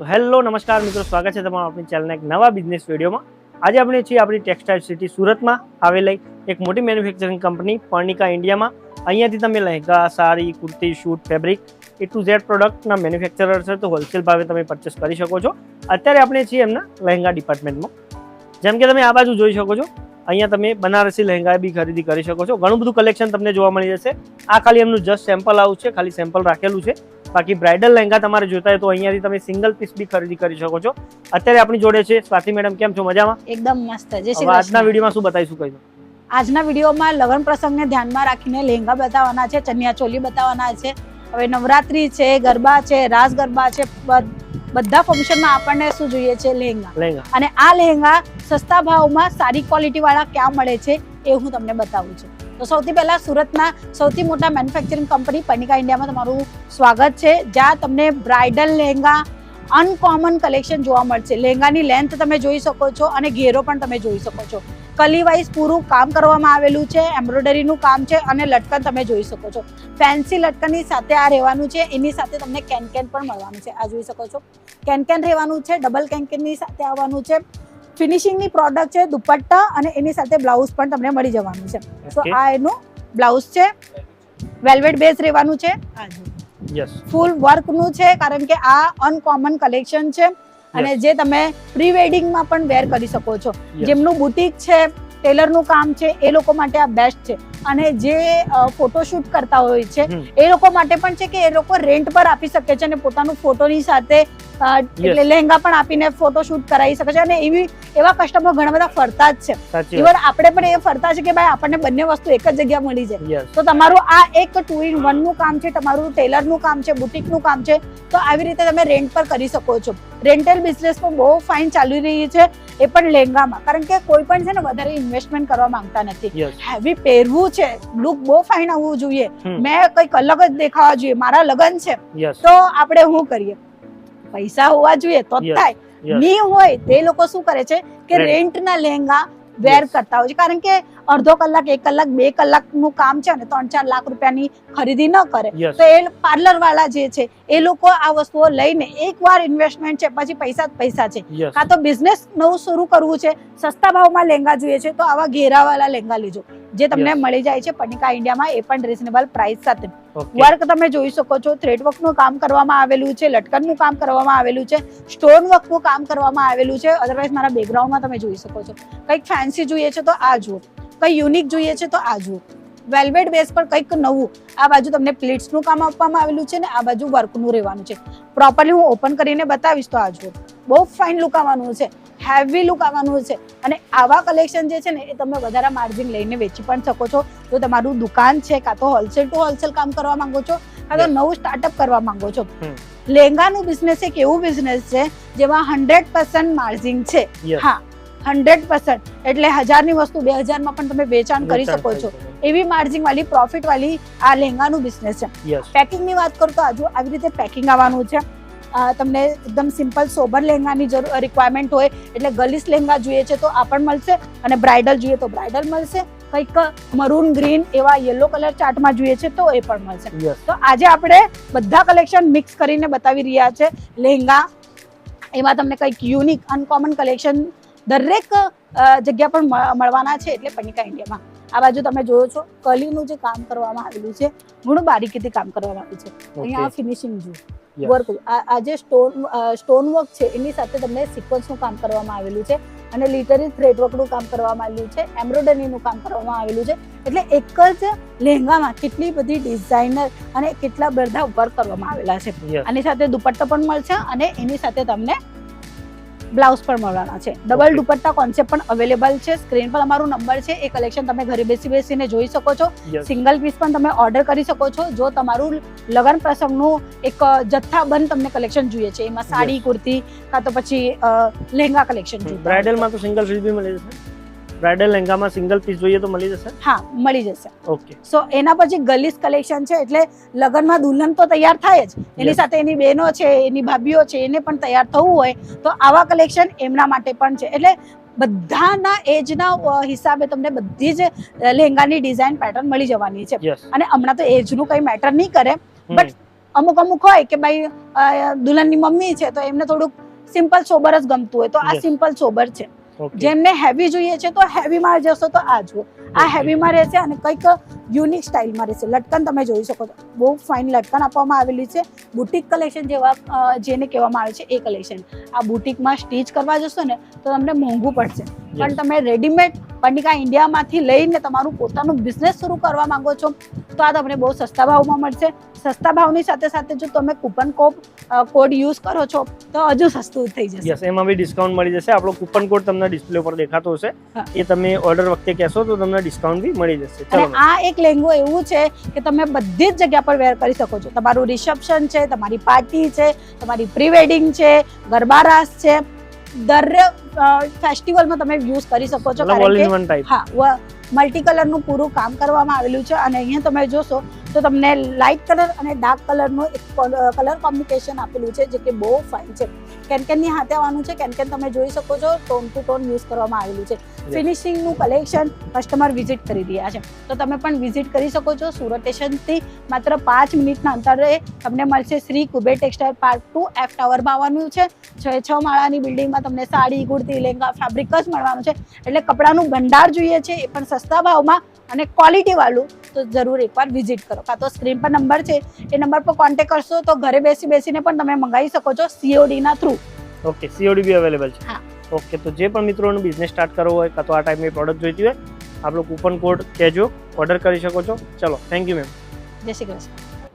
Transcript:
તો હેલો, નમસ્કાર મિત્રો, સ્વાગત છે તમારું આપણી ચેનલના એક નવા બિઝનેસ વિડીયોમાં. આજે આપણે છીએ આપણી ટેક્સટાઇલ સિટી સુરતમાં આવેલી એક મોટી મેન્યુફેક્ચરિંગ કંપની પર્ણિકા ઇન્ડિયામાં અહીંયાથી તમે lehenga, sari, kurti suit fabric A to Z પ્રોડક્ટના manufacturer છે, તો હોલસેલ ભાવે તમે પરચેસ કરી શકો છો. અત્યારે આપણે છીએ એમના લહેંગા ડિપાર્ટમેન્ટમાં જેમ કે તમે આ બાજુ જોઈ શકો છો, અહીંયા તમે બનારસી લહેંગા બી ખરીદી કરી શકો છો. ઘણું બધું કલેક્શન તમને જોવા મળી જશે. આ ખાલી એમનું જસ્ટ સેમ્પલ આવું છે, ખાલી સેમ્પલ રાખેલું છે. બાકી બ્રાઇડલ લહેંગા તમારે જોતા હોય તો અહીંયાથી તમે સિંગલ પીસ બી ખરીદી કરી શકો છો. અત્યારે આપણી જોડે છે સ્વાતિ મેડમ કેમ છો? મજામાં? એકદમ મસ્ત. જય શ્રી આજના વિડીયોમાં શું બતાવીશું કઈ? આજના વિડીયોમાં લગ્ન પ્રસંગને ધ્યાનમાં રાખીને લહેંગા બતાવવાના છે ચનિયા ચોલી બતાવવાના છે હવે નવરાત્રી છે ગરબા છે રાસ ગરબા છે બધા ફંક્શનમાં આપણને શું જોઈએ છે? લહેંગા. અને આ લહેંગા સસ્તા ભાવમાં સારી ક્વોલિટી વાળા ક્યાં મળે છે એ હું તમને બતાવું છું. તો સૌથી પહેલા સુરતના સૌથી મોટા મેન્યુફેક્ચરિંગ કંપની પનિકા ઇન્ડિયામાં તમારું સ્વાગત છે. જ્યાં તમને બ્રાઇડલ લહેંગા અનકોમન કલેક્શન જોવા મળશે. લહેંગાની લેન્થ તમે જોઈ શકો છો અને ઘેરો પણ તમે જોઈ શકો છો. કલીવાઇઝ પૂરું કામ કરવામાં આવેલું છે. એમ્બ્રોઇડરીનું કામ છે અને લટકન તમે જોઈ શકો છો. ફેન્સી લટકનની સાથે આ રહેવાનું છે. એની સાથે તમને કેન કેન પણ મળવાનું છે. આ જોઈ શકો છો. કેન કેન રહેવાનું છે. ડબલ કેનકેનની સાથે આવવાનું છે. ફિનિશિંગની પ્રોડક્ટ છે દુપટ્ટા અને એની સાથે બ્લાઉઝ પણ તમને મળી જવાનું છે. તો આ એનું બ્લાઉઝ છે. વેલ્વેટ બેઝ રહેવાનું છે. યસ ફૂલ વર્કનું છે કારણ કે આ અનકોમન કલેક્શન છે. અને જે તમે પ્રી વેડિંગમાં પણ વેર કરી શકો છો. જેમનું બુટીક છે ટેલરનું કામ છે એ લોકો માટે આ બેસ્ટ છે. અને જે ફોટોશૂટ કરતા હોય છે એ લોકો માટે પણ છે કે એ લોકો રેન્ટ પર આપી શકે છે અને પોતાનું ફોટોની સાથે એટલે લહેંગા પણ આપીને ફોટોશૂટ કરાવી શકે છે અને એવી એવા કસ્ટમર ઘણા બધા ફરતા જ છે. ઇવન આપણે પણ એ ફરતા છે કે ભાઈ આપણને બંને વસ્તુ એક જ જગ્યા મળી જાય. તો તમારું આ એક ટુ ઇન વનનું કામ છે તમારું ટેલરનું કામ છે બુટીકનું કામ છે તો આવી રીતે તમે રેન્ટ પર કરી શકો છો. રેન્ટેલ બિઝનેસ પણ બહુ ફાઇન ચાલી રહી છે એ પણ લહેંગામાં. કારણ કે કોઈ પણ છે ને વધારે ઇન્વેસ્ટમેન્ટ કરવા માંગતા નથી. હેવી પહેરવું છે લુક બહુ ફાઇન આવવું જોઈએ. મેં કંઈક અલગ જ દેખાવા જોઈએ મારા લગન છે. તો આપણે શું કરીએ? પૈસા હોવા જોઈએ તો થાય. ની હોય તે લોકો શું કરે છે કે. રેન્ટના લહેંગા વેર કરતા હોય છે. કારણ કે અડધો કલાક એક કલાક બે કલાકનું કામ છે ને ત્રણ ચાર લાખ રૂપિયાની ખરીદી ન કરે. તો એ પાર્લર વાળા જે છે એ લોકો આ વસ્તુઓ લઈને એકવાર ઇન્વેસ્ટમેન્ટ છે પછી પૈસા જ પૈસા છે. કાં તો બિઝનેસ નવું શરૂ કરવું છે સસ્તા ભાવમાં લહેંગા જોઈએ છે તો આવા ઘેરાવાળા લહેંગા લેજો. જે તમને મળી જાય છે પનિકા ઇન્ડિયામાં એ પણ રિઝનેબલ પ્રાઇસ સાથે. વર્ક તમે જોઈ શકો છો. થ્રેડ વર્કનું કામ કરવામાં આવેલું છે લટકનનું કામ કરવામાં આવેલું છે સ્ટોન વર્કનું કામ કરવામાં આવેલું છે. અધરવાઇઝ મારા બેકગ્રાઉન્ડમાં તમે જોઈ શકો છો. કંઈક ફેન્સી જોઈએ છે તો આ જુઓ. કંઈ યુનિક જોઈએ છે તો આ જુઓ. વેલ્વેટ બેઝ પર કંઈક નવું. આ બાજુ તમને પ્લીટ્સનું કામ આપવામાં આવેલું છે ને આ બાજુ વર્કનું રહેવાનું છે. પ્રોપરલી હું ઓપન કરીને બતાવીશ તો આ જુઓ. બહુ ફાઇન લુક આવવાનું છે. હેવી લુક આવવાનું છે. અને આવા કલેક્શન જે છે ને એ તમે વધારે માર્જિન લઈને વેચી પણ શકો છો. જો તમારું દુકાન છે કાં તો હોલસેલ ટુ હોલસેલ કામ કરવા માંગો છો કાં તો નવું સ્ટાર્ટઅપ કરવા માંગો છો. લેંગાનું બિઝનેસ એક એવું બિઝનેસ છે જેમાં હંડ્રેડ પર્સન્ટ માર્જિન છે. હા હંડ્રેડ પર્સન્ટ એટલે હજારની વસ્તુ બે હજારમાં પણ તમે વેચાણ કરી શકો છો. એવી માર્જિન વાળી પ્રોફિટ વાળી આ લહેંગાનું બિઝનેસ છે. પેકિંગની વાત કરું તો આજુ આવી રીતે પેકિંગ આવવાનું છે. તમને એકદમ સિમ્પલ સોબર લહેંગાની જરૂર રિક્વાયરમેન્ટ હોય એટલે ગલીસ લહેંગા જોઈએ છે તો આ પણ મળશે અને બ્રાઇડલ જોઈએ તો બ્રાઇડલ મળશે. કંઈક મરૂન ગ્રીન એવા યલો કલર ચાર્ટમાં જોઈએ છે તો એ પણ મળશે. તો આજે આપણે બધા કલેક્શન મિક્સ કરીને બતાવી રહ્યા છે. લહેંગા એમાં તમને કંઈક યુનિક અનકોમન કલેક્શન દરેક જગ્યા પણ મળવાના છે એટલે પનિકા ઇન્ડિયામાં. આ બાજુ તમે જોયો છો કલીનું જે કામ કરવામાં આવેલું છે ઘણું બારીકીથી કામ કરવામાં આવ્યું છે. અહીંયા ફિનિશિંગ જુઓ. વર્ક આ જે સ્ટોન સ્ટોન વર્ક છે એની સાથે તમને સિક્વન્સનું કામ કરવામાં આવેલું છે અને લિટરી થ્રેડ વર્કનું કામ કરવામાં આવેલું છે એમ્બ્રોઇડરીનું કામ કરવામાં આવેલું છે. એટલે એક જ લહેંગામાં કેટલી બધી ડિઝાઇનર અને કેટલા બધા વર્ક કરવામાં આવેલા છે. આની સાથે દુપટ્ટો પણ મળશે અને એની સાથે તમને બ્લાઉઝ પણ મળવાના છે. ડબલ દુપટ્ટા કોન્સેપ્ટ પણ અવેલેબલ છે. સ્ક્રીન પર અમારું નંબર છે. એ કલેક્શન તમે ઘરે બેસી બેસીને જોઈ શકો છો. સિંગલ પીસ પણ તમે ઓર્ડર કરી શકો છો. જો તમારું લગ્ન પ્રસંગનું એક જથ્થાબંધ તમને કલેક્શન જોઈએ છે. એમાં સાડી કુર્તી કાં તો પછી લહેંગા કલેક્શન જોઈએ બ્રાઇડલમાં તો સિંગલ પીસ બી મળી જશે બ્રાઇડલ લહેંગામાં સિંગલ પીસ જોઈએ તો મળી જશે? હા મળી જશે. ઓકે. સો એના પછી ગલીસ કલેક્શન છે એટલે લગ્નમાં દુલ્હન તો તૈયાર થાય જ. એની સાથે એની બહેનો છે એની ભાભીઓ છે એને પણ તૈયાર થવું હોય તો આવા કલેક્શન એમના માટે પણ છે. એટલે બધાના એજના હિસાબે તમને બધી જ લહેંગાની ડિઝાઇન પેટર્ન મળી જવાની છે. અને હમણાં તો એજનું કંઈ મેટર નહીં કરે બટ અમુક અમુક હોય કે ભાઈ દુલ્હનની મમ્મી છે તો એમને થોડુંક સિમ્પલ સોબર જ ગમતું હોય. તો આ સિમ્પલ સોબર છે. જેમને હેવી જોઈએ છે તો હેવીમાં જશો તો આ જુઓ. આ. હેવીમાં રહેશે અને કંઈક યુનિક સ્ટાઇલમાં રહેશે. લટકન તમે જોઈ શકો છો. બહુ ફાઇન લટકન આપવામાં આવેલી છે. બુટિક કલેક્શન જેવા જેને કહેવામાં આવે છે એ કલેક્શન આ બુટિકમાં સ્ટીચ કરવા જશો ને તો તમને મોંઘું પડશે. પણ તમે રેડીમેડ પર્ણિકા ઇન્ડિયામાંથી લઈને તમારું પોતાનું બિઝનેસ શરૂ કરવા માંગો છો તો આ તમને બહુ સસ્તા ભાવમાં મળશે. સસ્તા ભાવની સાથે સાથે જો તમે કૂપન કોડ કોડ યુઝ કરો છો તો હજુ સસ્તું થઈ જશે. યસ એમાં બી ડિસ્કાઉન્ટ મળી જશે. આપણો કૂપન કોડ તમને ડિસ્પ્લે પર દેખાતો હશે. એ તમે ઓર્ડર વખતે કહેશો તો તમને ડિસ્કાઉન્ટ બી મળી જશે. અને આ એક લેંગો એવું છે કે તમે બધી જ જગ્યા પર વેર કરી શકો છો. તમારું રિસેપ્શન છે તમારી પાર્ટી છે તમારી પ્રી વેડિંગ છે ગરબા રાસ છે દરેક ફેસ્ટિવલમાં તમે યુઝ કરી શકો છો કારણ કે હા મલ્ટી કલરનું પૂરું કામ કરવામાં આવેલું છે અને અહીંયા તમે જોશો તો તમને લાઇટ કલર અને ડાર્ક કલરનું એક કલર કોમ્બિનેશન આપેલું છે જે કે બહુ ફાઇન છે. કેનકેનની હાથે આવવાનું છે. કેનકેન તમે જોઈ શકો છો ટોન ટુ ટોન યુઝ કરવામાં આવેલું છે. ફિનિશિંગનું કલેક્શન કસ્ટમર વિઝિટ કરી રહ્યા છે. તો તમે પણ વિઝિટ કરી શકો છો. સુરત સ્ટેશનથી માત્ર પાંચ મિનિટના અંતરે તમને મળશે Shri Kuber textile park two F ટાવરમાં આવવાનું છે. છ છ માળાની બિલ્ડિંગમાં તમને સાડી કુર્તી લેંગા ફેબ્રિક જ મળવાનું છે. એટલે કપડાનું ભંડાર જોઈએ છે. એ પણ સસ્તા ભાવમાં અને ક્વોલિટી વાળું તો જરૂર એકવાર વિઝિટ કરો. કાં તો સ્ક્રીન પર નંબર છે એ નંબર પર કોન્ટેક્ટ કરશો તો ઘરે બેસી બેસીને પણ તમે મંગાવી શકો છો સીઓડીના થ્રુ ઓકે સીઓડી બી અવેલેબલ છે. હા. ઓકે તો જે પણ મિત્રોનો બિઝનેસ સ્ટાર્ટ કરવો હોય કાં તો આ ટાઈપની પ્રોડક્ટ જોઈતી હોય આપણો કૂપન કોડ કહેજો ઓર્ડર કરી શકો છો. ચલો થેન્ક યુ મેમ જય શ્રી કૃષ્ણ.